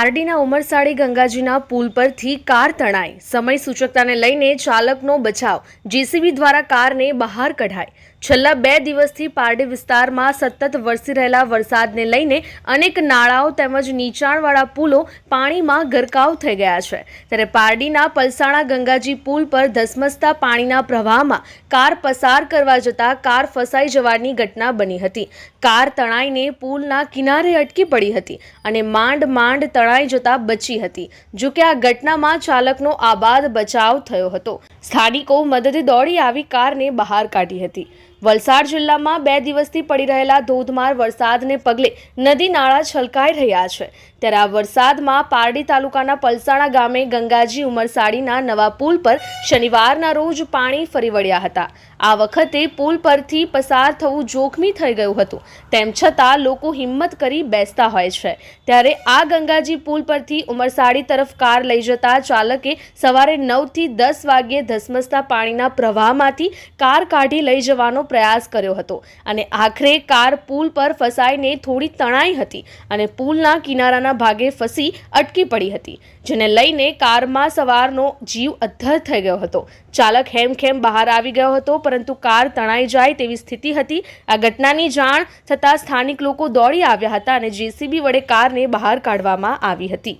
પારડીના ઉમરસાડી ગંગાજીના પુલ પરથી કાર તણાઈ સમય સૂચકતાને લઈને ચાલકનો બચાવ. જેસીબી દ્વારા કારને બહાર કઢાઈ છેલ્લા બે દિવસથી પારડી વિસ્તારમાં સતત વરસી રહેલા વરસાદને લઈને અનેક નાળાઓ તેમજ નીચાણવાળા પુલો પાણીમાં ગરકાવ થઈ ગયા છે. ત્યારે પારડીના પલસાણા ગંગાજી પુલ પર ધસમસતા પાણીના પ્રવાહમાં કાર પસાર કરવા જતાં કાર ફસાઈ જવાની ઘટના બની હતી. કાર તણાઈને પુલના કિનારે અટકી પડી હતી અને માંડ માંડ તણાઈ જતાં બચી હતી, જોકે આ ઘટનામાં ચાલકનો આબાદ બચાવ થયો હતો. સ્થાનિકો મદદે દોડી આવી કારને બહાર કાઢી હતી. વલસાડ જિલ્લામાં બે દિવસથી પડી રહેલા ધોધમાર વરસાદને પગલે નદી નાળા છલકાઈ રહ્યા છે. ત્યારે આ વરસાદમાં પારડી તાલુકાના પલસાણા ગામે ગંગાજી ઉમરસાડીના નવા પુલ પર શનિવારના રોજ પાણી ફરી વળ્યા હતા. આ વખતે પુલ પરથી પસાર થવું જોખમી થઈ ગયું હતું. તેમ છતાં લોકો હિંમત કરી બેસતા હોય છે. ત્યારે આ ગંગાજી પુલ પરથી ઉમરસાડી તરફ કાર લઈ જતા ચાલકે સવારે નવથી દસ વાગ્યે ધસમસતા પાણીના પ્રવાહમાંથી કાર કાઢી લઈ જવાનો પ્રયાસ કર્યો હતો અને આખરે કાર પુલ પર ફસાઈને થોડી તણાઈ હતી અને પુલના કિનારાના ભાગે ફસી અટકી પડી હતી, જેને લઈને કારમાં સવારનો જીવ અદ્ધર થઈ ગયો હતો. ચાલક હેમખેમ બહાર આવી ગયો હતો, પરંતુ કાર તણાઈ જાય તેવી સ્થિતિ હતી. આ ઘટનાની જાણ થતાં સ્થાનિક લોકો દોડી આવ્યા હતા અને જેસીબી વડે કારને બહાર કાઢવામાં આવી હતી.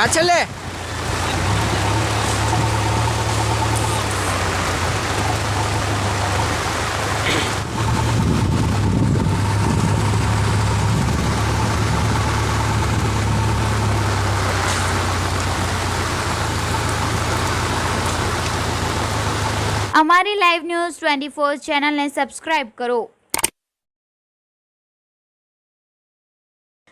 પાછળ લે. અમારી લાઈવ ન્યૂઝ ટ્વેન્ટી ફોર ચેનલને સબસ્ક્રાઈબ કરો.